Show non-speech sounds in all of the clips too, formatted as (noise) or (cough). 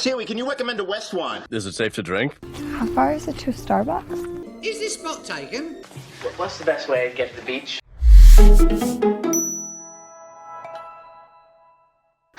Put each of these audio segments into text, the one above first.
Sealy, can you recommend a West wine? Is it safe to drink? How far is it to Starbucks? Is this spot taken? What's the best way to get to the beach?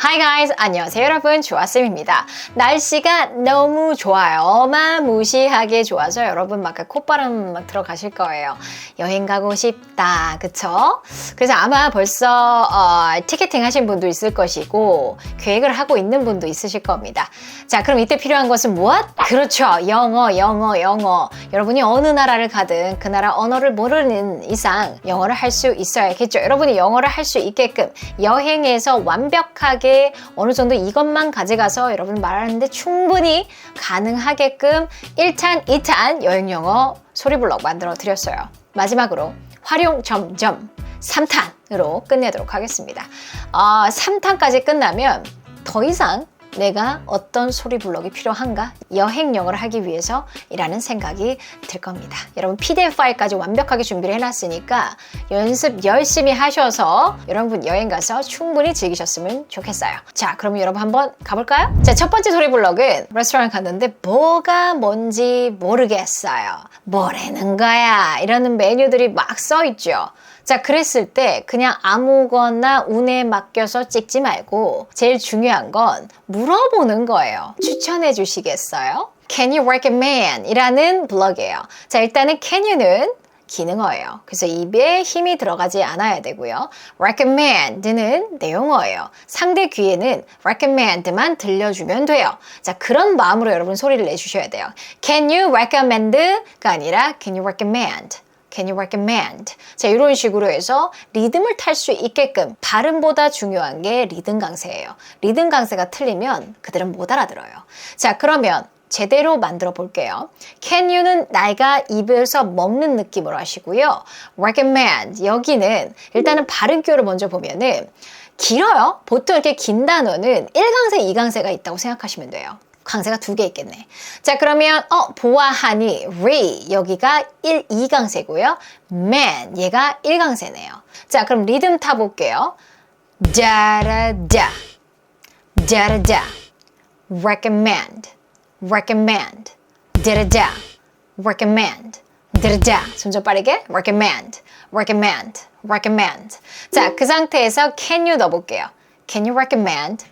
Hi guys, 안녕하세요 여러분, 조아쌤입니다. 날씨가 너무 좋아요. 어마무시하게 좋아서 여러분 막 콧바람 막 들어가실 거예요. 여행 가고 싶다, 그쵸? 그래서 아마 벌써 어, 티켓팅 하신 분도 있을 것이고 계획을 하고 있는 분도 있으실 겁니다. 자, 그럼 이때 필요한 것은 무엇? 그렇죠, 영어, 영어, 영어. 여러분이 어느 나라를 가든 그 나라 언어를 모르는 이상 영어를 할 수 있어야겠죠. 여러분이 영어를 할 수 있게끔 여행에서 완벽하게 어느 정도 이것만 가져가서 여러분 말하는데 충분히 가능하게끔 1탄, 2탄 여행 영어 소리블록 만들어 드렸어요. 마지막으로 활용 점점 3탄으로 끝내도록 하겠습니다. 어, 3탄까지 끝나면 더 이상 내가 어떤 소리 블록이 필요한가? 여행 영어를 하기 위해서이라는 생각이 들 겁니다. 여러분 PDF 파일까지 완벽하게 준비를 해놨으니까 연습 열심히 하셔서 여러분 여행 가서 충분히 즐기셨으면 좋겠어요. 자, 그럼 여러분 한번 가볼까요? 자, 첫 번째 소리 블록은 레스토랑 갔는데 뭐가 뭔지 모르겠어요. 뭐라는 거야? 이러는 메뉴들이 막 써 있죠. 자, 그랬을 때 그냥 아무거나 운에 맡겨서 찍지 말고 제일 중요한 건 물어보는 거예요. 추천해 주시겠어요? Can you recommend? 이라는 블럭이에요. 자, 일단은 can you는 기능어예요. 그래서 입에 힘이 들어가지 않아야 되고요. recommend는 내용어예요. 상대 귀에는 recommend만 들려주면 돼요. 자, 그런 마음으로 여러분 소리를 내주셔야 돼요. Can you recommend가 아니라 can you recommend? Can you recommend? 자, 이런 식으로 해서 리듬을 탈 수 있게끔 발음보다 중요한 게 리듬 강세예요. 리듬 강세가 틀리면 그들은 못 알아들어요. 자, 그러면 제대로 만들어 볼게요. Can you는 내가 입에서 먹는 느낌으로 하시고요. recommend 여기는 일단은 발음 기호를 먼저 보면은 길어요. 보통 이렇게 긴 단어는 1강세, 2강세가 있다고 생각하시면 돼요. 강세가 두 개 있겠네. 자, 그러면 어 보아하니 re 여기가 1, 2강세고요. man 얘가 1강세네요. 자, 그럼 리듬 타 볼게요. 다라다 다라다 recommend recommend 다라다 recommend 다라다 점점 빠르게 recommend recommend recommend 자, 그 상태에서 can you 넣어 볼게요. Can you recommend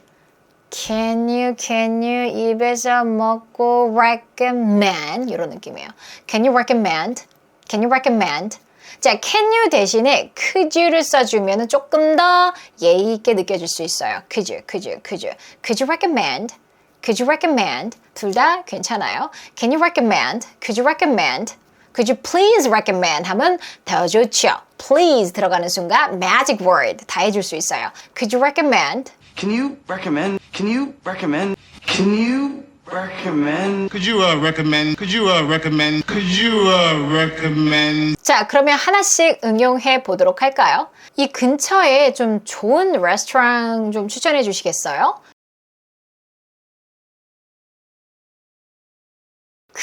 Can you, can you 입에서 먹고 recommend 이런 느낌이에요. Can you recommend? Can you recommend? 자, can you 대신에 could you를 써주면 조금 더 예의 있게 느껴질 수 있어요. Could you, could you, could you, could you recommend? Could you recommend? 둘 다 괜찮아요. Can you recommend? Could you recommend? Could you please recommend? 하면 더 좋죠. Please 들어가는 순간 magic word 다 해줄 수 있어요. Could you recommend? Can you recommend? Can you recommend? Can you recommend? Could you uh, recommend? Could you uh, recommend? Could you uh, recommend? 자, 그러면 하나씩 응용해 보도록 할까요? 이 근처에 좀 좋은 레스토랑 좀 추천해 주시겠어요?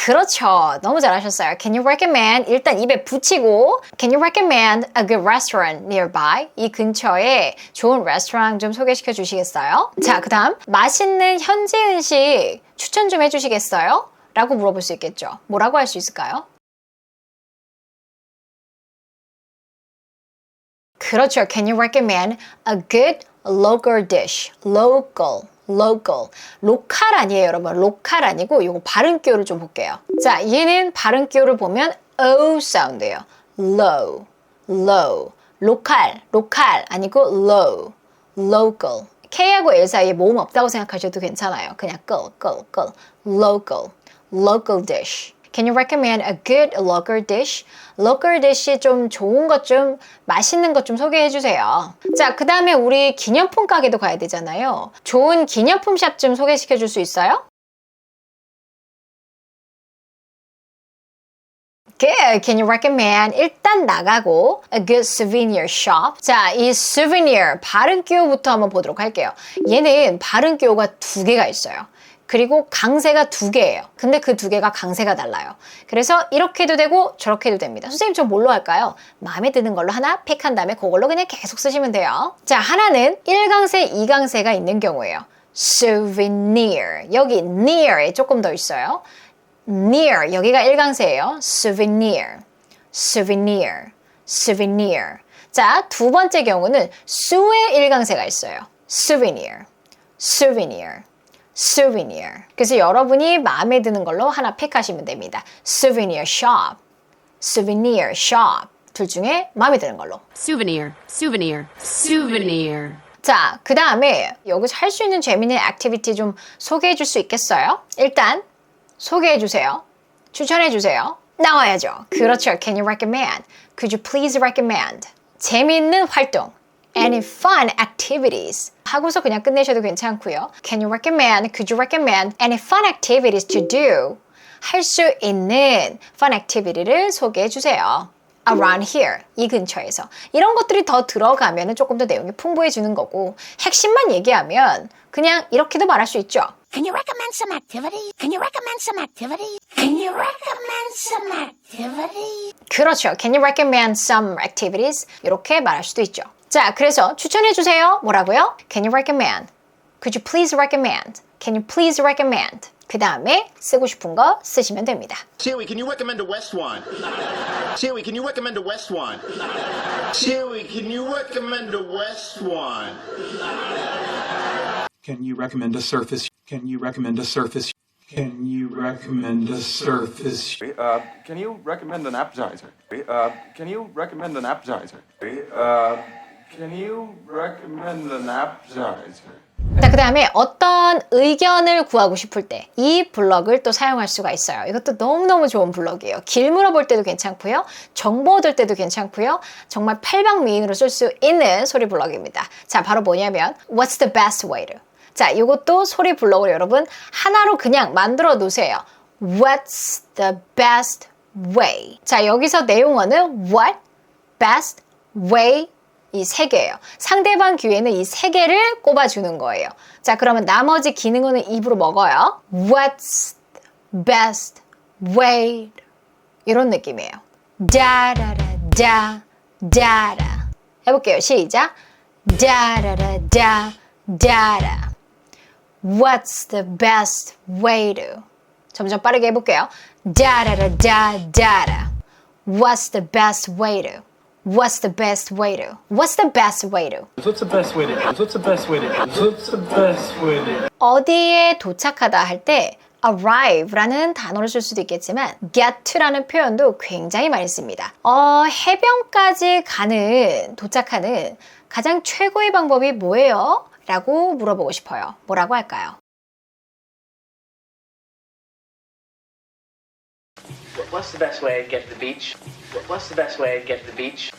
그렇죠. 너무 잘하셨어요. Can you recommend? 일단 입에 붙이고 Can you recommend a good restaurant nearby? 이 근처에 좋은 레스토랑 좀 소개시켜 주시겠어요? 자, 그 다음 맛있는 현지 음식 추천 좀 해주시겠어요? 라고 물어볼 수 있겠죠. 뭐라고 할 수 있을까요? 그렇죠. Can you recommend a good local dish? Local. Local. 로컬 아니에요, 여러분. 로컬 아니고 이거 발음 기호를 좀 볼게요. 자, 얘는 발음 기호를 보면 O 사운드예요. low, low. 로컬, 로컬 아니고 low, local. K하고 L 사이에 모음 없다고 생각하셔도 괜찮아요. 그냥 끌, 끌, 끌. local, local dish. Can you recommend a good local dish? local dish 좀 좋은 것 좀 맛있는 것 좀 소개해 주세요. 자, 그 다음에 우리 기념품 가게도 가야 되잖아요. 좋은 기념품 샵 좀 소개시켜 줄 수 있어요? Good. Can you recommend? 일단 나가고 a good souvenir shop. 자, 이 souvenir 발음 기호부터 한번 보도록 할게요. 얘는 발음 기호가 두 개가 있어요. 그리고 강세가 두 개예요. 근데 그 두 개가 강세가 달라요. 그래서 이렇게 해도 되고 저렇게 해도 됩니다. 선생님 저 뭘로 할까요? 마음에 드는 걸로 하나 픽한 다음에 그걸로 그냥 계속 쓰시면 돼요. 자, 하나는 1강세, 2강세가 있는 경우예요. souvenir. 여기 near에 조금 더 있어요. near 여기가 일강세예요. souvenir, souvenir, souvenir. 자, 두 번째 경우는 수의 일강세가 있어요. souvenir, souvenir, souvenir. 그래서 여러분이 마음에 드는 걸로 하나 픽하시면 됩니다. souvenir shop, souvenir shop. 둘 중에 마음에 드는 걸로. Souvenir, souvenir, souvenir. 자, 그 다음에 여기서 할 수 있는 재미있는 액티비티 좀 소개해 줄 수 있겠어요? 일단 소개해 주세요. 추천해 주세요. 나와야죠. 그렇죠. Can you recommend? Could you please recommend? 재미있는 활동. Any fun activities. 하고서 그냥 끝내셔도 괜찮고요. Can you recommend? Could you recommend any fun activities to do? 할 수 있는 fun activity를 소개해 주세요. around here 이 근처에서 이런 것들이 더 들어가면 조금 더 내용이 풍부해지는 거고 핵심만 얘기하면 그냥 이렇게도 말할 수 있죠. Can you recommend some activity? Can you recommend some activity? Can you recommend some activity? 그렇죠. Can you recommend some activities? 이렇게 말할 수도 있죠. 자, 그래서 추천해 주세요. 뭐라고요? Can you recommend? Could you please recommend? Can you please recommend? 그 다음에 쓰고 싶은 거 쓰시면 됩니다. Chewy, can you recommend the West one? Chewy, can you recommend the West one? Chewy, can you recommend the West one? Can you recommend a surface? Can you recommend a surface? Can you recommend a surface? Uh, can you recommend an appetizer? Uh, can you recommend an appetizer? Uh, 자, 그 다음에 어떤 의견을 구하고 싶을 때 이 블럭을 또 사용할 수가 있어요. 이것도 너무너무 좋은 블럭이에요. 길 물어볼 때도 괜찮고요. 정보 얻을 때도 괜찮고요. 정말 팔방미인으로 쓸 수 있는 소리 블럭입니다. 자, 바로 뭐냐면 What's the best way to? 자, 이것도 소리 블럭을 여러분 하나로 그냥 만들어 놓으세요. What's the best way? 자, 여기서 내용어는 what, best, way, 이 세 개예요. 상대방 귀에는 이 세 개를 꼽아주는 거예요. 자, 그러면 나머지 기능어는 입으로 먹어요. What's the best way? 이런 느낌이에요. 다라라 다 다라 해볼게요. 시작. 다라라 다 다라 What's the best way to? 점점 빠르게 해볼게요. 다라라 다 다라 What's the best way to? What's the best way to? What's the best way to? What's the best way to? What's the best way to? What's the best way to? 어디에 도착하다 할 때 arrive라는 단어를 쓸 수도 있겠지만 get to라는 표현도 굉장히 많이 씁니다. 어, 해변까지 가는 도착하는 가장 최고의 방법이 뭐예요? 라고 물어보고 싶어요. 뭐라고 할까요? What's the best way to get to the beach? What's the best way to get to the beach?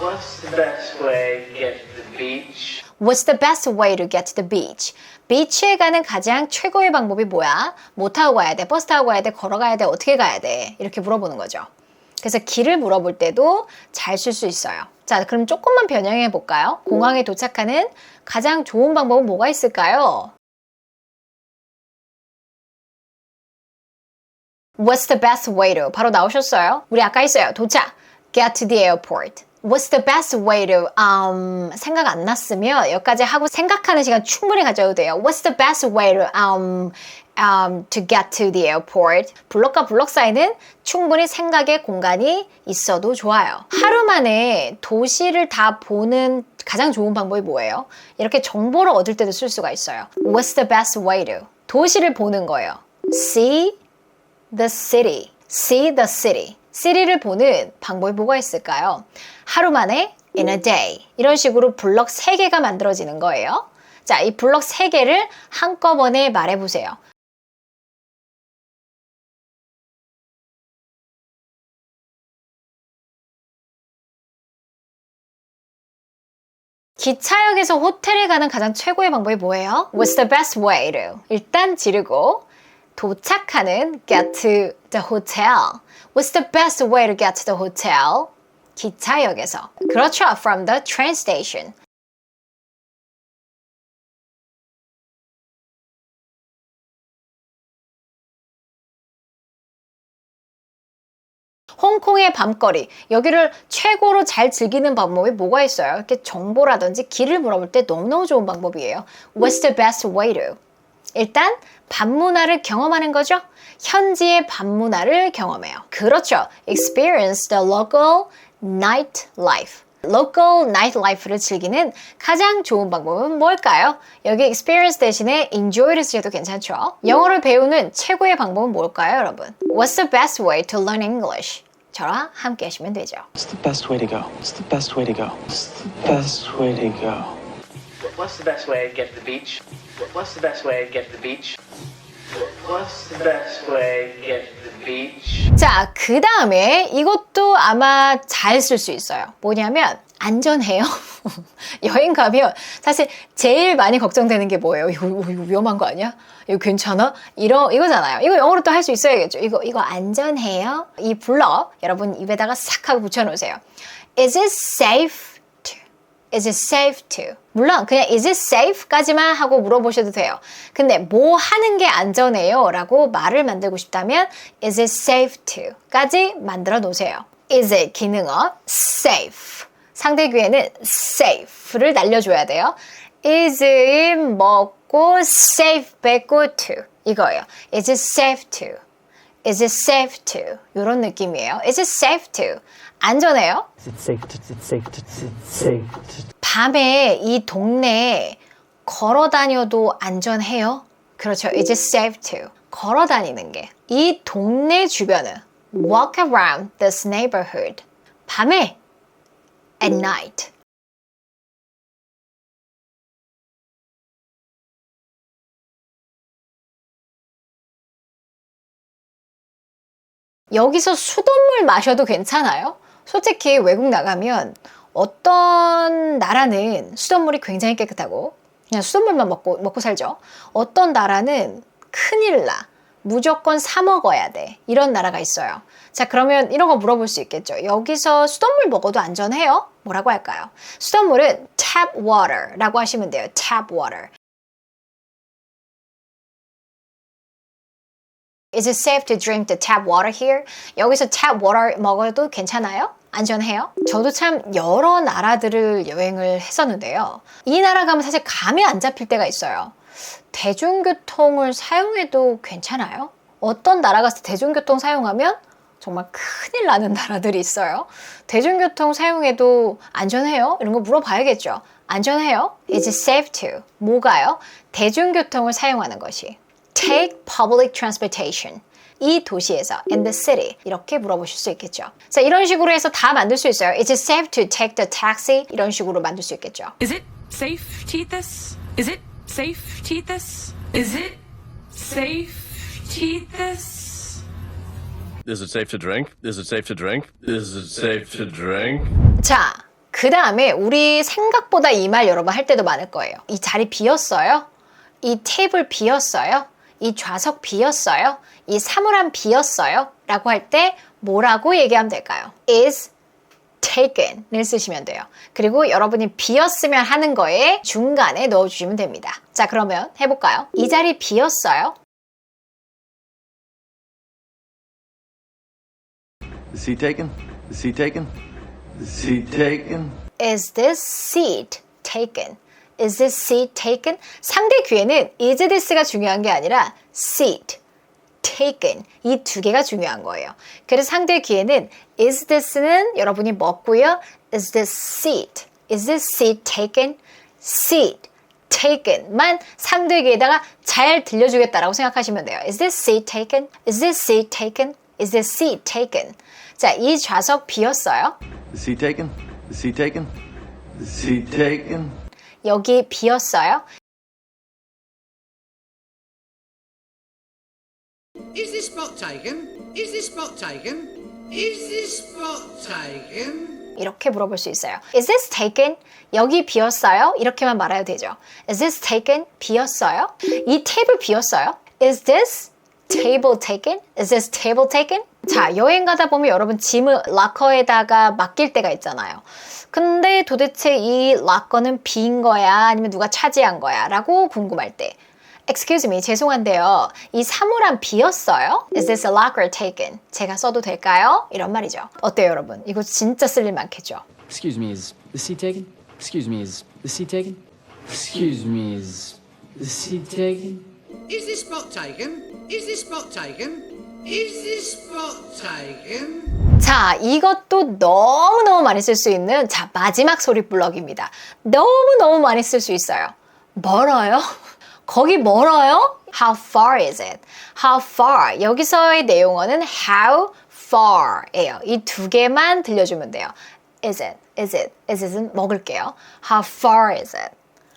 What's the best way to get to the beach? What's the best way to get to the beach? 비치에 가는 가장 최고의 방법이 뭐야? 뭐 타고 가야 돼? 버스 타고 가야 돼? 걸어가야 돼? 어떻게 가야 돼? 이렇게 물어보는 거죠. 그래서 길을 물어볼 때도 잘 쓸 수 있어요. 자, 그럼 조금만 변형해 볼까요? 공항에 도착하는 가장 좋은 방법은 뭐가 있을까요? What's the best way to? 바로 나오셨어요. 우리 아까 있어요. 도착. Get to the airport. What's the best way to? Um, 생각 안 났으면 여기까지 하고 생각하는 시간 충분히 가져도 돼요. What's the best way to? Um, um, to get to the airport. 블럭과 블럭 사이는 충분히 생각의 공간이 있어도 좋아요. 하루 만에 도시를 다 보는 가장 좋은 방법이 뭐예요? 이렇게 정보를 얻을 때도 쓸 수가 있어요. What's the best way to? 도시를 보는 거예요. See the city. See the city. city를 보는 방법이 뭐가 있을까요? 하루 만에 in a day. 이런 식으로 블럭 3개가 만들어지는 거예요. 자, 이 블럭 3개를 한꺼번에 말해 보세요. 기차역에서 호텔에 가는 가장 최고의 방법이 뭐예요? What's the best way to? 일단 지르고 도착하는 get to the hotel. What's the best way to get to the hotel? 기차역에서. 그렇죠. From the train station. 홍콩의 밤거리 여기를 최고로 잘 즐기는 방법이 뭐가 있어요? 이렇게 정보라든지 길을 물어볼 때 너무너무 좋은 방법이에요. What's the best way to? 일단 밤문화를 경험하는 거죠. 현지의 밤문화를 경험해요. 그렇죠. Experience the local nightlife. local nightlife를 즐기는 가장 좋은 방법은 뭘까요? 여기 experience 대신에 enjoy를 쓰셔도 괜찮죠. 영어를 배우는 최고의 방법은 뭘까요, 여러분? What's the best way to learn English? 저랑 함께 하시면 되죠. What's the best way to go? What's the best way to go? What's the best way to go? What's the best way to get to the beach? What's the best way to get to the beach? What's the best way to get to the beach? 자, 그 다음에 이것도 아마 잘 쓸 수 있어요. 뭐냐면, 안전해요. (laughs) 여행 가면 사실 제일 많이 걱정되는 게 뭐예요? 이거, 이거 위험한 거 아니야? 이거 괜찮아? 이러, 이거잖아요. 이거 영어로 또 할 수 있어야겠죠. 이거, 이거 안전해요? 이 블럭 여러분 입에다가 싹 하고 붙여놓으세요. Is it safe? Is it safe to? 물론 그냥 is it safe까지만 하고 물어보셔도 돼요. 근데 뭐 하는 게 안전해요? 라고 말을 만들고 싶다면 is it safe to? 까지 만들어 놓으세요. is it 기능어 safe. 상대 귀에는 safe를 날려줘야 돼요. is it 먹고 safe 뺏고 to 이거예요. is it safe to? is it safe to? 이런 느낌이에요. is it safe to? 안전해요? It's it's. 밤에 이 동네에 걸어 다녀도 안전해요? 그렇죠. Is it safe to? 걸어 다니는 게. 이 동네 주변은 walk around this neighborhood. 밤에 at night. 여기서 수돗물 마셔도 괜찮아요? 솔직히 외국 나가면 어떤 나라는 수돗물이 굉장히 깨끗하고 그냥 수돗물만 먹고, 먹고 살죠. 어떤 나라는 큰일 나. 무조건 사 먹어야 돼. 이런 나라가 있어요. 자, 그러면 이런 거 물어볼 수 있겠죠. 여기서 수돗물 먹어도 안전해요? 뭐라고 할까요? 수돗물은 tap water라고 하시면 돼요. tap water. Is it safe to drink the tap water here? 여기서 tap water 먹어도 괜찮아요? 안전해요? 저도 참 여러 나라들을 여행을 했었는데요. 이 나라 가면 사실 감이 안 잡힐 때가 있어요. 대중교통을 사용해도 괜찮아요? 어떤 나라 가서 대중교통 사용하면 정말 큰일 나는 나라들이 있어요. 대중교통 사용해도 안전해요? 이런 거 물어봐야겠죠. 안전해요? Is it safe to? 뭐가요? 대중교통을 사용하는 것이. Take public transportation. 이 도시에서 in the city 이렇게 물어보실 수 있겠죠. 자 이런 식으로 해서 다 만들 수 있어요. Is it safe to take the taxi? 이런 식으로 만들 수 있겠죠. Is it safe to eat this? Is it safe to eat this? Is it safe to eat this? Is it safe to drink? Is it safe to drink? Is it safe to drink? 자, 그 다음에 우리 생각보다 이 말 여러분 할 때도 많을 거예요. 이 자리 비었어요? 이 테이블 비었어요? 이 좌석 비었어요? 이 사물함 비었어요? 라고 할 때 뭐라고 얘기하면 될까요? is taken을 쓰시면 돼요. 그리고 여러분이 비었으면 하는 거에 중간에 넣어주시면 됩니다. 자, 그러면 해볼까요? 이 자리 비었어요? Is he taken? Is he taken? Is he taken? Is this seat taken? Is this seat taken? 상대 귀에는 is this가 중요한 게 아니라 seat, taken 이 두 개가 중요한 거예요. 그래서 상대 귀에는 is this는 여러분이 먹고요. Is this seat? Is this seat taken? Seat taken만 상대 귀에다가 잘 들려주겠다라고 생각하시면 돼요. Is this seat taken? Is this seat taken? Is this seat taken? 자, 이 좌석 비었어요. Is he taken? Is he taken? Is he taken? 여기 비었어요. Is this spot taken? Is this spot taken? Is this spot taken? 이렇게 물어볼 수 있어요. Is this taken? 여기 비었어요? 이렇게만 말해도 되죠. Is this taken? 비었어요? 이 테이블 비었어요? Is this table taken? Is this table taken? 자, 여행 가다 보면 여러분 짐을 락커에다가 맡길 때가 있잖아요. 근데 도대체 이 락커는 빈 거야? 아니면 누가 차지한 거야? 라고 궁금할 때. Excuse me, 죄송한데요. 이 사물함 비었어요? Is this a locker taken? 제가 써도 될까요? 이런 말이죠. 어때요, 여러분? 이거 진짜 쓸 일 많겠죠? Excuse me, is the seat taken? Excuse me, is the seat taken? Excuse me, is the seat taken? Is this spot taken? Is this spot taken? Is this spot taken? 자, 이것도 너무너무 많이 쓸 수 있는 자, 마지막 소리 블럭입니다. 너무너무 많이 쓸 수 있어요. 멀어요? (laughs) 거기 멀어요? How far is it? How far? 여기서의 내용어는 how far예요. 이 두 개만 들려주면 돼요. Is it? Is it? Is it은 먹을게요. How far is it?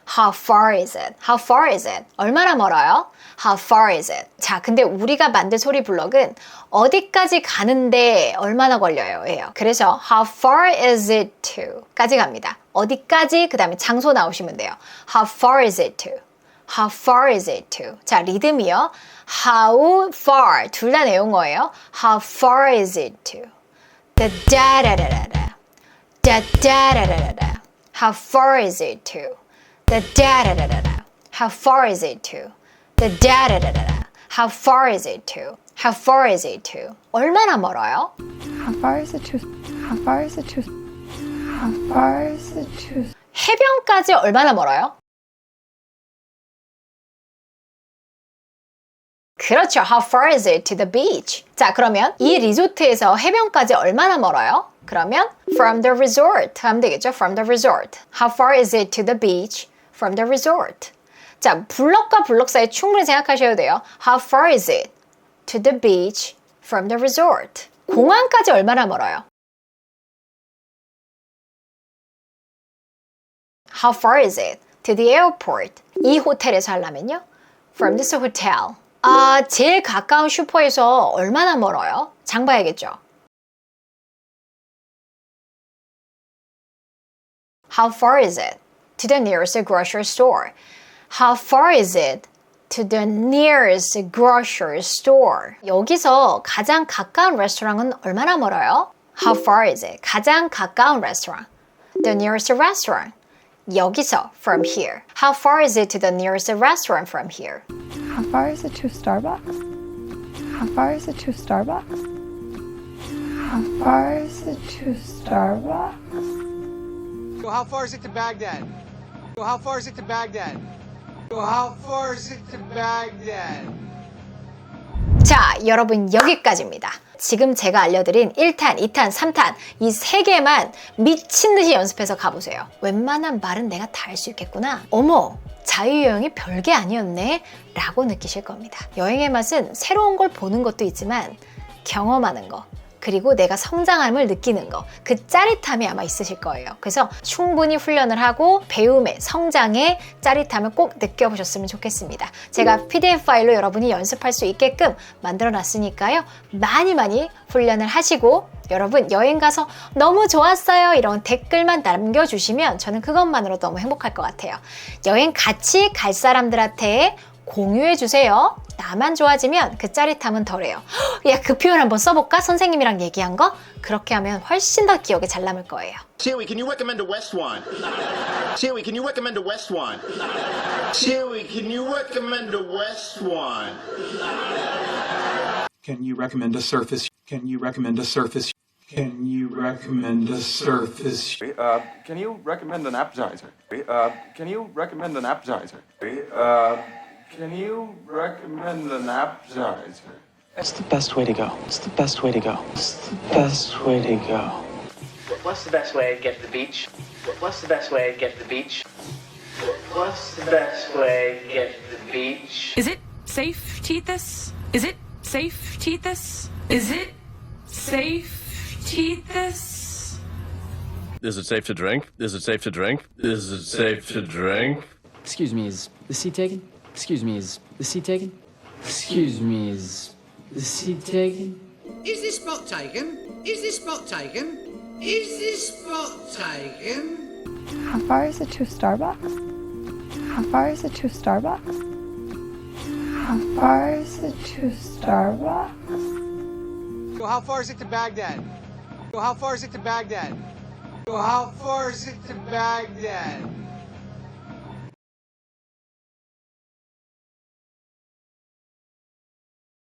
How far is it? How far is it? 얼마나 멀어요? How far is it? 자, 근데 우리가 만든 소리 블럭은 어디까지 가는데 얼마나 걸려요? 예요. 그래서 how far is it to? 까지 갑니다. 어디까지? 그 다음에 장소 나오시면 돼요. How far is it to? How far is it to? 자, 리듬이요. How far? 둘 다 내용어예요. How far is it to? 다다라라라라. 다다라라라라. How far is it to? Da da da da da da How far is it to? da da da da da da How far is it to? How far is it to? 얼마나 멀어요? How far is it to? How far is it to? How far is it to? 해변까지 얼마나 멀어요? 그렇죠. How far is it to the beach? 자, 그러면 이 리조트에서 해변까지 얼마나 멀어요? 그러면 from the resort 하면 되겠죠. From the resort. How far is it to the beach from the resort? 자, 블럭과 블럭 사이 충분히 생각하셔야 돼요. How far is it to the beach from the resort? 공항까지 얼마나 멀어요? How far is it to the airport? 이 호텔에서 하려면요. From this hotel. 아, 제일 가까운 슈퍼에서 얼마나 멀어요? 장 봐야겠죠. How far is it to the nearest grocery store? How far is it to the nearest grocery store? 여기서 가장 가까운 레스토랑은 얼마나 멀어요? How far is it? 가장 가까운 레스토랑. The nearest restaurant. 여기서 from here. How far is it to the nearest restaurant from here? How far is it to Starbucks? How far is it to Starbucks? How far is it to Starbucks? So how far is it to Baghdad? How far is it to Baghdad? How far is it to Baghdad? 자, 여러분 여기까지입니다. 지금 제가 알려드린 1탄, 2탄, 3탄 이 세 개만 미친 듯이 연습해서 가보세요. 웬만한 말은 내가 다 할 수 있겠구나. 어머, 자유여행이 별게 아니었네? 라고 느끼실 겁니다. 여행의 맛은 새로운 걸 보는 것도 있지만 경험하는 거, 그리고 내가 성장함을 느끼는 거, 그 짜릿함이 아마 있으실 거예요. 그래서 충분히 훈련을 하고 배움의 성장의 짜릿함을 꼭 느껴보셨으면 좋겠습니다. 제가 PDF 파일로 여러분이 연습할 수 있게끔 만들어 놨으니까요. 많이 많이 훈련을 하시고 여러분 여행 가서 너무 좋았어요 이런 댓글만 남겨주시면 저는 그것만으로 너무 행복할 것 같아요. 여행 같이 갈 사람들한테 공유해 주세요. 나만 좋아지면 그 짜릿함은 덜해요. 야, 그 표현 한번 써볼까? 선생님이랑 얘기한 거? 그렇게 하면 훨씬 더 기억에 잘 남을 거예요. Chewy, can you recommend a West one? Chewy, can you recommend a West one? Chewy, can you recommend a West one? Can you recommend a surface? Can you recommend a surface? Can you recommend a surface? Uh, can you recommend an appetizer? Uh, can you recommend an appetizer? Uh, can you recommend an appetizer? It's the best way to go. It's the best way to go. It's the best way to go. What's the best way to get to the beach? What's the best way to get to the beach? What's the best way to get to the beach? Is it safe to eat this? Is it safe to eat this? Is it safe to eat this? Is it safe to drink? Is it safe to drink? Is it safe to drink? Excuse me, is the seat taken? Excuse me, is the seat taken? Excuse me, is the seat taken? Is this spot taken? Is this spot taken? Is this spot taken? How far is it to Starbucks? How far is it to Starbucks? How far is it to Starbucks? So how far is it to Baghdad? So how far is it to Baghdad? So how far is it to Baghdad?